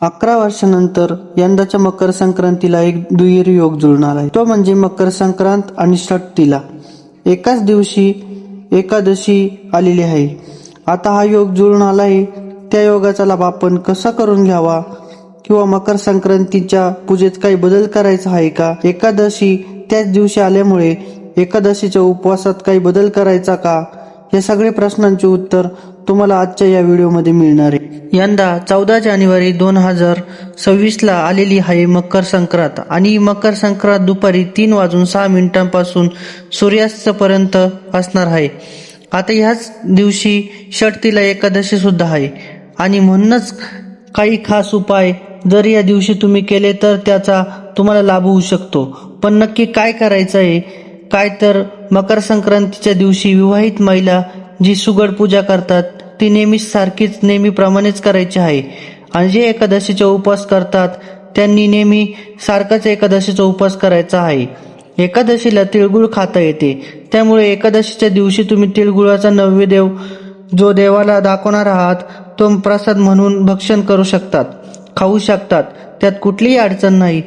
अकरा वर्षानंतर यंदाच्या मकर संक्रांतीला एक दुहेरी योग जुळून आहे. तो म्हणजे मकर संक्रांत आणि षटतीला एकाच दिवशी एकादशी आलेली आहे. आता हा योग जुळून आला आहे त्या योगाचा लाभ आपण कसा करून घ्यावा? किंवा मकर संक्रांतीच्या पूजेत काही बदल करायचा आहे का? एकादशी त्याच दिवशी आल्यामुळे एकादशीच्या उपवासात काही बदल करायचा का? या सगळे प्रश्नांचे उत्तर तुम्हाला आजच्या या व्हिडिओमध्ये मिळणार आहे. यंदा चौदा जानेवारी दोन हजार सव्वीसला आलेली आहे मकर संक्रांत आणि मकर संक्रांत दुपारी तीन वाजून सहा मिनिटांपासून सूर्यास्तपर्यंत असणार आहे. आता ह्याच दिवशी षटतीला एकादशी सुद्धा आहे. आणि म्हणूनच काही खास उपाय जर या दिवशी तुम्ही केले तर त्याचा तुम्हाला लाभ होऊ शकतो. पण नक्की काय करायचं आहे? काय तर मकर संक्रांतीच्या दिवशी विवाहित महिला जी सुगड पूजा करतात ती नेहमीच सारखीच नेहमीप्रमाणेच करायची आहे. आणि जे एकादशीचा उपवास करतात त्यांनी नेहमी सारखाच एकादशीचा उपवास करायचा आहे. एकादशीला तिळगुळ खाता येते. त्यामुळे एकादशीच्या दिवशी तुम्ही तिळगुळाचा नैवेद्य जो देवाला दाखवणार आहात तो प्रसाद म्हणून भक्षण करू शकतात खाऊ शकतात. त्यात कुठलीही अडचण नाही.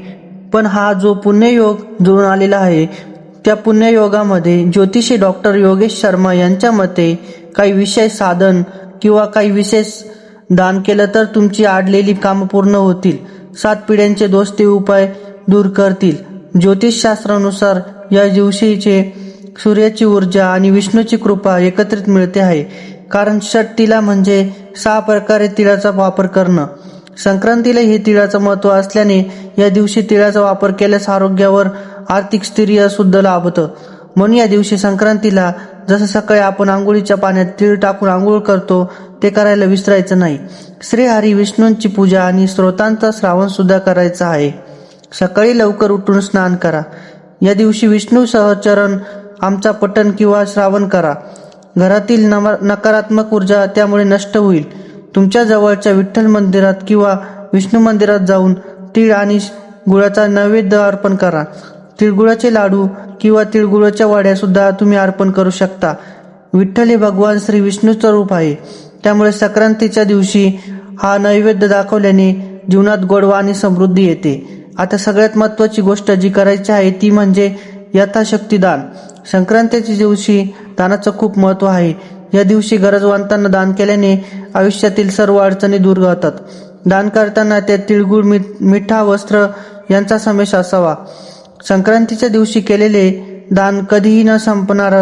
पण हा जो पुण्ययोग जुळून आलेला आहे त्या पुण्ययोगामध्ये ज्योतिषी डॉक्टर योगेश शर्मा यांच्या मते काही विशेष साधन किंवा काही विशेष दान केलं तर तुमची आडलेली कामं पूर्ण होतील. सात पिढ्यांचे दोष ते उपाय दूर करतील. ज्योतिषशास्त्रानुसार या दिवशीचे सूर्याची ऊर्जा आणि विष्णूची कृपा एकत्रित मिळते आहे. कारण षट तिला म्हणजे सहा प्रकारे तिळाचा वापर करणं. संक्रांतीला हे तिळाचं महत्त्व असल्याने या दिवशी तिळाचा वापर केल्यास आरोग्यावर आर्थिक स्थिर्य सुद्धा लाभतं. म्हणून या दिवशी संक्रांतीला जसं सकाळी आपण आंघोळीच्या पाण्यात तीळ टाकून आंघोळ करतो ते करायला विसरायचं नाही. श्रीहरी विष्णूंची पूजा आणि स्रोतांचा श्रावण सुद्धा करायचा आहे. सकाळी लवकर उठून स्नान करा. या दिवशी विष्णू सहचरण आमचा पठण किंवा श्रावण करा. घरातील नकारात्मक ऊर्जा त्यामुळे नष्ट होईल. तुमच्या जवळच्या विठ्ठल मंदिरात किंवा विष्णू मंदिरात जाऊन तीळ आणि गुळाचा नैवेद्य अर्पण करा. तिळगुळाचे लाडू किंवा तिळगुळाच्या वाड्या सुद्धा तुम्ही अर्पण करू शकता. विठ्ठल हे भगवान श्री विष्णूचं रूप आहे. त्यामुळे संक्रांतीच्या दिवशी हा नैवेद्य दाखवल्याने जीवनात गोडवा आणि समृद्धी येते. आता सगळ्यात महत्वाची गोष्ट जी करायची आहे ती म्हणजे यथाशक्ती दान. संक्रांतीच्या दिवशी दानाचं खूप महत्त्व आहे. या दिवशी गरजवंतांना दान केल्याने आयुष्यातील सर्व अडचणी दूर होतात. दान करताना त्यात तिळगुळ मिठ मिठा वस्त्र यांचा समावेश असावा. संक्रांतीच्या दिवशी केलेले दान कधीही न संपणार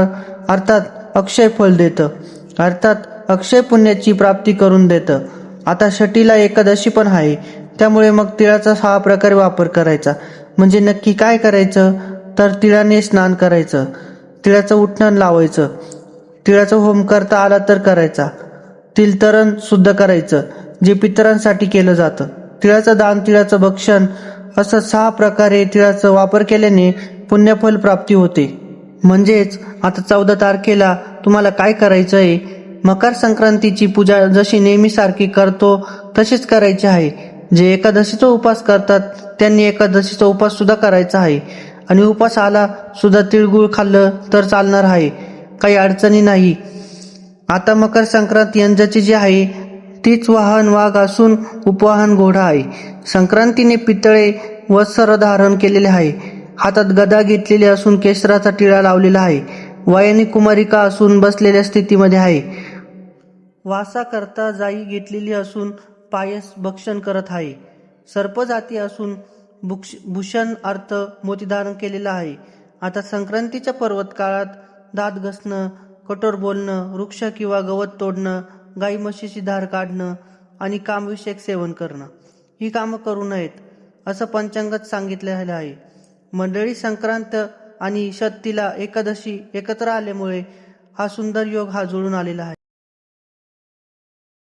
अर्थात अक्षय फल देतं. अर्थात अक्षय पुण्याची प्राप्ती करून देतं. आता षटीला एकादशी पण आहे. त्यामुळे मग तिळाचा हा प्रकारे वापर करायचा. म्हणजे नक्की काय करायचं? तर तिळाने स्नान करायचं. तिळाचं उठणं लावायचं. तिळाचं होम करता आला तर करायचा. तिलतरण सुद्धा करायचं जे पितरांसाठी केलं जातं. तिळाचं दान तिळाचं भक्षण असं सहा प्रकारे तिळाचा वापर केल्याने पुण्यफल प्राप्ती होते. म्हणजेच आता चौदा तारखेला तुम्हाला काय करायचं आहे? मकर संक्रांतीची पूजा जशी नेहमीसारखी करतो तशीच करायची आहे. जे एकादशीचा उपवास करतात त्यांनी एकादशीचा उपास सुद्धा करायचा आहे. आणि उपास आला सुद्धा तिळगुळ खाल्लं तर चालणार आहे. काही अडचणी नाही. आता मकर संक्रांत यंदाची जी आहे तीच वाहन वाघ असून उपवाहन घोडा आहे. संक्रांतीने पितळे वस्त्र धारण केलेले आहे. हातात गदा घेतलेली असून केशराचा टिळा लावलेला आहे. वयाने कुमारिका असून बसलेल्या स्थितीमध्ये आहे. वासा करता जाई घेतलेली असून पायस भक्षण करत आहे. सर्पजाती असून भुक्ष- भूषण अर्थ मोती धारण केलेला आहे. आता संक्रांतीच्या पर्वत काळात दात घसणं कठोर बोलणं वृक्ष किंवा गवत तोडणं गाई म्हशीची धार काढणं आणि कामविषयक सेवन करणं. ही कामं करू नयेत असं पंचांगात सांगितलेलं आहे. मंडळी संक्रांत आणि शक्तीला एकादशी एकत्र आल्यामुळे हा सुंदर योग हा जुळून आलेला आहे.